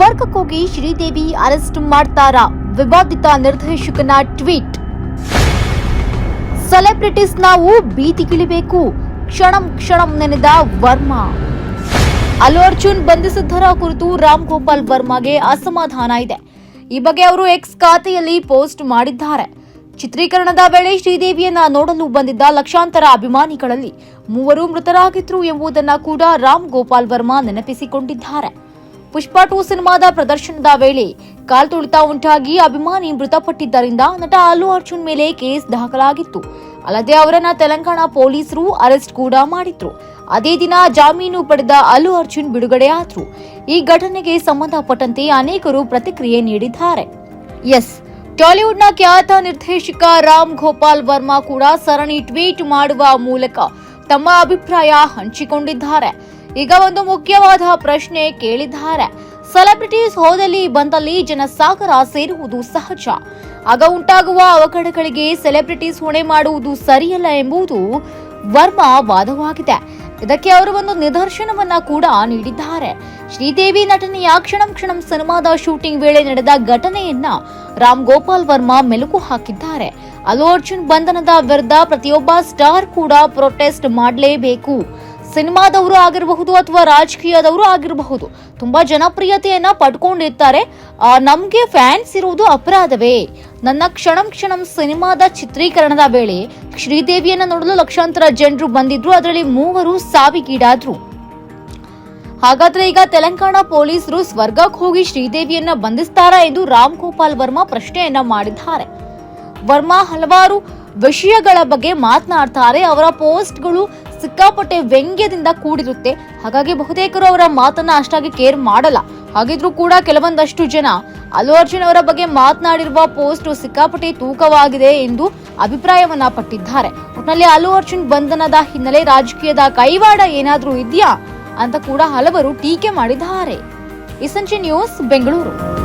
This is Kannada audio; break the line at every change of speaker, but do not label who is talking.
ಸ್ವರ್ಗಕ್ಕೋಗಿ ಶ್ರೀದೇವಿ ಅರೆಸ್ಟ್ ಮಾಡ್ತಾರಾ. ವಿವಾದಿತ ನಿರ್ದೇಶಕನ ಟ್ವೀಟ್. ಸೆಲೆಬ್ರಿಟೀಸ್ ನಾವು ಬೀದಿಗಿಳಿಬೇಕು. ಕ್ಷಣಂ ಕ್ಷಣಂ ನೆನೆದ ವರ್ಮಾ. ಅಲ್ಲು ಅರ್ಜುನ್ ಬಂಧಿಸಿದ್ದರ ಕುರಿತು ರಾಮ್ ಗೋಪಾಲ್ ವರ್ಮಾಗೆ ಅಸಮಾಧಾನ ಇದೆ. ಈ ಬಗ್ಗೆ ಅವರು ಎಕ್ಸ್ ಖಾತೆಯಲ್ಲಿ ಪೋಸ್ಟ್ ಮಾಡಿದ್ದಾರೆ. ಚಿತ್ರೀಕರಣದ ವೇಳೆ ಶ್ರೀದೇವಿಯನ್ನ ನೋಡಲು ಬಂದಿದ್ದ ಲಕ್ಷಾಂತರ ಅಭಿಮಾನಿಗಳಲ್ಲಿ ಮೂವರು ಮೃತರಾಗಿದ್ರು ಎಂಬುದನ್ನ ಕೂಡ ರಾಮ್ ಗೋಪಾಲ್ ವರ್ಮಾ ನೆನಪಿಸಿಕೊಂಡಿದ್ದಾರೆ. ಪುಷ್ಪ ಟೂ ಸಿನಿಮಾದ ಪ್ರದರ್ಶನದ ವೇಳೆ ಕಾಲ್ತುಳಿತ ಉಂಟಾಗಿ ಅಭಿಮಾನಿ ಮೃತಪಟ್ಟಿದ್ದರಿಂದ ನಟ ಅಲ್ಲು ಅರ್ಜುನ್ ಮೇಲೆ ಕೇಸ್ ದಾಖಲಾಗಿತ್ತು. ಅಲ್ಲದೆ ಅವರನ್ನ ತೆಲಂಗಾಣ ಪೊಲೀಸರು ಅರೆಸ್ಟ್ ಕೂಡ ಮಾಡಿದ್ರು. ಅದೇ ದಿನ ಜಾಮೀನು ಪಡೆದ ಅಲ್ಲು ಅರ್ಜುನ್ ಬಿಡುಗಡೆಯಾದ್ರು. ಈ ಘಟನೆಗೆ ಸಂಬಂಧಪಟ್ಟಂತೆ ಅನೇಕರು ಪ್ರತಿಕ್ರಿಯೆ ನೀಡಿದ್ದಾರೆ. ಎಸ್, ಟಾಲಿವುಡ್ನ ಖ್ಯಾತ ನಿರ್ದೇಶಕ ರಾಮ್ ಗೋಪಾಲ್ ವರ್ಮಾ ಕೂಡ ಸರಣಿ ಟ್ವೀಟ್ ಮಾಡುವ ಮೂಲಕ ತಮ್ಮ ಅಭಿಪ್ರಾಯ ಹಂಚಿಕೊಂಡಿದ್ದಾರೆ. ಈಗ ಒಂದು ಮುಖ್ಯವಾದ ಪ್ರಶ್ನೆ ಕೇಳಿದ್ದಾರೆ. ಸೆಲೆಬ್ರಿಟೀಸ್ ಹೋದಲ್ಲಿ ಬಂದಲ್ಲಿ ಜನಸಾಗರ ಸೇರುವುದು ಸಹಜ. ಆಗ ಉಂಟಾಗುವ ಅವಘಡಗಳಿಗೆ ಸೆಲೆಬ್ರಿಟೀಸ್ ಹೊಣೆ ಮಾಡುವುದು ಸರಿಯಲ್ಲ ಎಂಬುದು ವರ್ಮಾ ವಾದವಾಗಿದೆ. ಇದಕ್ಕೆ ಅವರು ಒಂದು ನಿದರ್ಶನವನ್ನ ಕೂಡ ನೀಡಿದ್ದಾರೆ. ಶ್ರೀದೇವಿ ನಟನೆಯ ಕ್ಷಣಂ ಕ್ಷಣಂ ಸಿನಿಮಾದ ಶೂಟಿಂಗ್ ವೇಳೆ ನಡೆದ ಘಟನೆಯನ್ನ ರಾಮ್ ಗೋಪಾಲ್ ವರ್ಮಾ ಮೆಲುಕು ಹಾಕಿದ್ದಾರೆ. ಅಲ್ಲು ಅರ್ಜುನ್ ಬಂಧನದ ವಿರುದ್ಧ ಪ್ರತಿಯೊಬ್ಬ ಸ್ಟಾರ್ ಕೂಡ ಪ್ರೊಟೆಸ್ಟ್ ಮಾಡಲೇಬೇಕು. ಸಿನಿಮಾದವರು ಆಗಿರಬಹುದು ಅಥವಾ ರಾಜಕೀಯದವರು ಆಗಿರಬಹುದು, ತುಂಬಾ ಜನಪ್ರಿಯತೆಯನ್ನ ಪಡ್ಕೊಂಡಿರ್ತಾರೆ. ನಮ್ಗೆ ಫ್ಯಾನ್ಸ್ ಇರುವುದು ಅಪರಾಧವೇ. ನನ್ನ ಕ್ಷಣಂ ಕ್ಷಣಂ ಸಿನಿಮಾದ ಚಿತ್ರೀಕರಣದ ವೇಳೆ ಶ್ರೀದೇವಿಯನ್ನ ನೋಡಲು ಲಕ್ಷಾಂತರ ಜನರು ಬಂದಿದ್ರು, ಅದರಲ್ಲಿ ಮೂವರು ಸಾವಿಗೀಡಾದ್ರು. ಹಾಗಾದ್ರೆ ಈಗ ತೆಲಂಗಾಣ ಪೊಲೀಸರು ಸ್ವರ್ಗಕ್ಕೆ ಹೋಗಿ ಶ್ರೀದೇವಿಯನ್ನ ಬಂಧಿಸ್ತಾರಾ ಎಂದು ರಾಮ್ ಗೋಪಾಲ್ ವರ್ಮಾ ಪ್ರಶ್ನೆಯನ್ನ ಮಾಡಿದ್ದಾರೆ. ವರ್ಮಾ ಹಲವಾರು ವಿಷಯಗಳ ಬಗ್ಗೆ ಮಾತನಾಡ್ತಾರೆ. ಅವರ ಪೋಸ್ಟ್ಗಳು ಸಿಕ್ಕಾಪಟ್ಟೆ ವ್ಯಂಗ್ಯದಿಂದ ಕೂಡಿರುತ್ತೆ. ಹಾಗಾಗಿ ಬಹುತೇಕರು ಅವರ ಮಾತನ್ನ ಅಷ್ಟಾಗಿ ಕೇರ್ ಮಾಡಲ್ಲ. ಹಾಗಿದ್ರೂ ಕೂಡ ಕೆಲವೊಂದಷ್ಟು ಜನ ಅಲ್ಲು ಅರ್ಜುನ್ ಅವರ ಬಗ್ಗೆ ಮಾತನಾಡಿರುವ ಪೋಸ್ಟ್ ಸಿಕ್ಕಾಪಟ್ಟೆ ತೂಕವಾಗಿದೆ ಎಂದು ಅಭಿಪ್ರಾಯವನ್ನ ಪಟ್ಟಿದ್ದಾರೆ. ಒಟ್ಟಿನಲ್ಲಿ ಅಲ್ಲು ಅರ್ಜುನ್ ಬಂಧನದ ಹಿನ್ನೆಲೆ ರಾಜಕೀಯದ ಕೈವಾಡ ಏನಾದರೂ ಇದೆಯಾ? ಅಂತ ಕೂಡ ಹಲವರು ಟೀಕೆ ಮಾಡಿದ್ದಾರೆ. ಇಸಂಚಿ ನ್ಯೂಸ್ ಬೆಂಗಳೂರು.